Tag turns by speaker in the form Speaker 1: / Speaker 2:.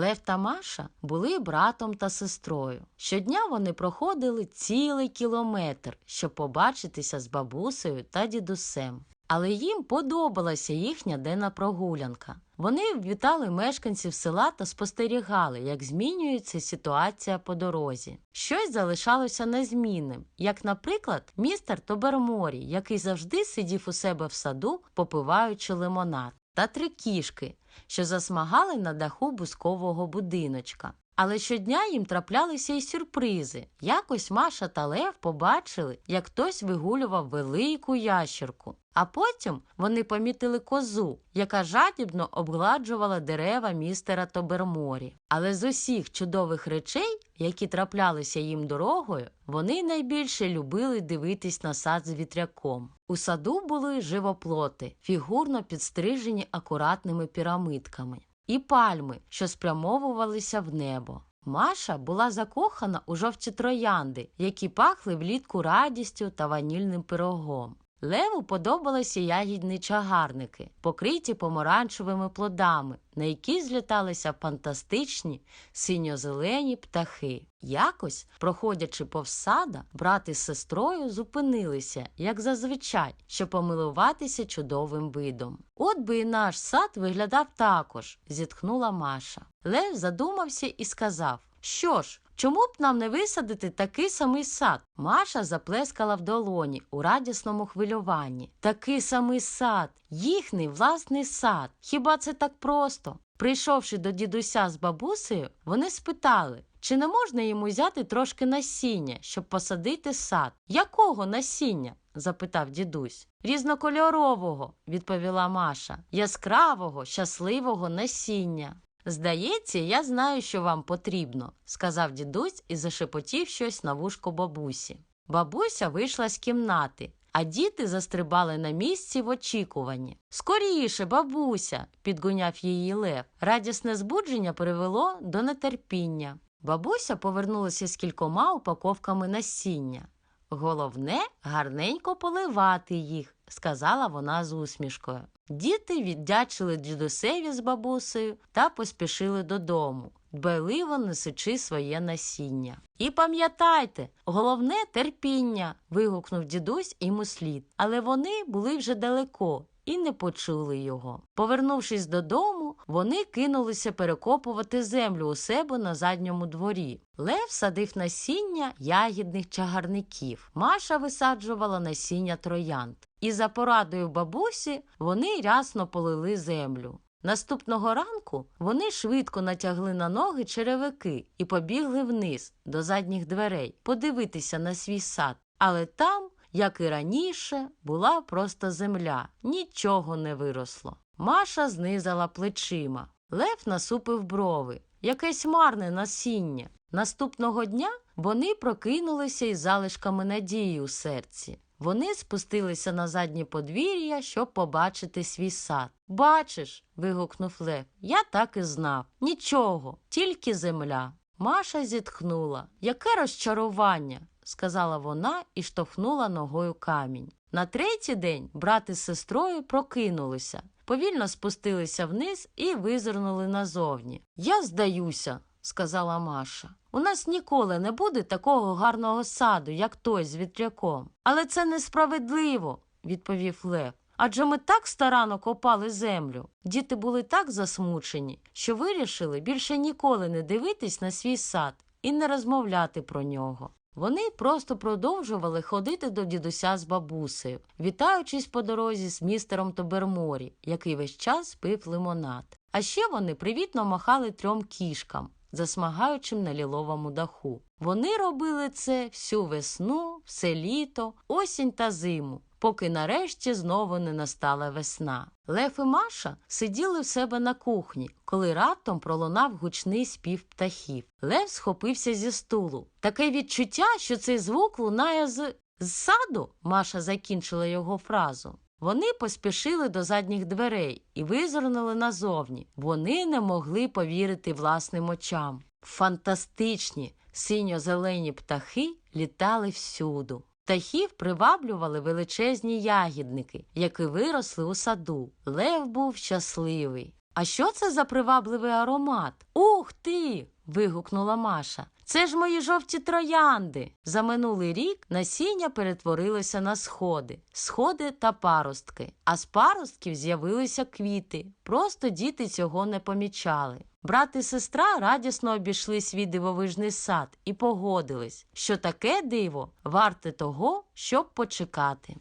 Speaker 1: Лев та Маша були братом та сестрою. Щодня вони проходили цілий кілометр, щоб побачитися з бабусею та дідусем. Але їм подобалася їхня денна прогулянка. Вони вітали мешканців села та спостерігали, як змінюється ситуація по дорозі. Щось залишалося незмінним, як, наприклад, містер Тоберморі, який завжди сидів у себе в саду, попиваючи лимонад, та три кішки, що засмагали на даху бускового будиночка. Але щодня їм траплялися й сюрпризи. Якось Маша та Лев побачили, як хтось вигулював велику ящерку. А потім вони помітили козу, яка жадібно обгладжувала дерева містера Тоберморі. Але з усіх чудових речей, які траплялися їм дорогою, вони найбільше любили дивитись на сад з вітряком. У саду були живоплоти, фігурно підстрижені акуратними пірамидками і пальми, що спрямовувалися в небо. Маша була закохана у жовті троянди, які пахли влітку радістю та ванільним пирогом. Леву подобалися ягідні чагарники, покриті помаранчевими плодами, на які зліталися фантастичні синьо-зелені птахи. Якось, проходячи повз сада, брат із сестрою зупинилися, як зазвичай, щоб помилуватися чудовим видом. От би і наш сад виглядав також, зітхнула Маша. Лев задумався і сказав: Що ж, чому б нам не висадити такий самий сад? Маша заплескала в долоні у радісному хвилюванні. Такий самий сад, їхній власний сад. Хіба це так просто? Прийшовши до дідуся з бабусею, вони спитали, чи не можна йому взяти трошки насіння, щоб посадити сад. Якого насіння? запитав дідусь. Різнокольорового, відповіла Маша. Яскравого, щасливого насіння. Здається, я знаю, що вам потрібно, сказав дідусь і зашепотів щось на вушко бабусі. Бабуся вийшла з кімнати, а діти застрибали на місці в очікуванні. Скоріше, бабуся, підгоняв її лев. Радісне збудження привело до нетерпіння. Бабуся повернулася з кількома упаковками насіння. Головне гарненько поливати їх, сказала вона з усмішкою. Діти віддячили дідусеві з бабусею та поспішили додому, дбайливо несучи своє насіння. І пам'ятайте, головне терпіння. вигукнув дідусь йому слід. Але вони були вже далеко і не почули його. Повернувшись додому, вони кинулися перекопувати землю у себе на задньому дворі. Лев садив насіння ягідних чагарників. Маша висаджувала насіння троянд. І за порадою бабусі вони рясно полили землю. Наступного ранку вони швидко натягли на ноги черевики і побігли вниз до задніх дверей подивитися на свій сад. Але там, як і раніше, була просто земля, нічого не виросло. Маша знизала плечима. Лев насупив брови, якесь марне насіння. Наступного дня вони прокинулися із залишками надії у серці. Вони спустилися на заднє подвір'я, щоб побачити свій сад. Бачиш, вигукнув Лев, я так і знав. Нічого, тільки земля. Маша зітхнула. Яке розчарування, сказала вона і штовхнула ногою камінь. На третій день брат із сестрою прокинулися, повільно спустилися вниз і визирнули назовні. Я здаюся, сказала Маша. У нас ніколи не буде такого гарного саду, як той з вітряком. Але це несправедливо, відповів Лев. Адже ми так старано копали землю. Діти були так засмучені, що вирішили більше ніколи не дивитись на свій сад і не розмовляти про нього. Вони просто продовжували ходити до дідуся з бабусею, вітаючись по дорозі з містером Тоберморі, який весь час пив лимонад. А ще вони привітно махали трьом кішкам, засмагаючим на ліловому даху. Вони робили це всю весну, все літо, осінь та зиму, поки нарешті знову не настала весна. Лев і Маша сиділи в себе на кухні, коли раптом пролунав гучний спів птахів. Лев схопився зі стулу. Таке відчуття, що цей звук лунає з. Саду, Маша закінчила його фразу. Вони поспішили до задніх дверей і визирнули назовні. Вони не могли повірити власним очам. Фантастичні синьо-зелені птахи літали всюду. Птахів приваблювали величезні ягідники, які виросли у саду. Лев був щасливий. А що це за привабливий аромат? Ух ти! вигукнула Маша. Це ж мої жовті троянди. За минулий рік насіння перетворилося на сходи, сходи та паростки. А з паростків з'явилися квіти. Просто діти цього не помічали. Брат і сестра радісно обійшли свій дивовижний сад і погодились, що таке диво варте того, щоб почекати.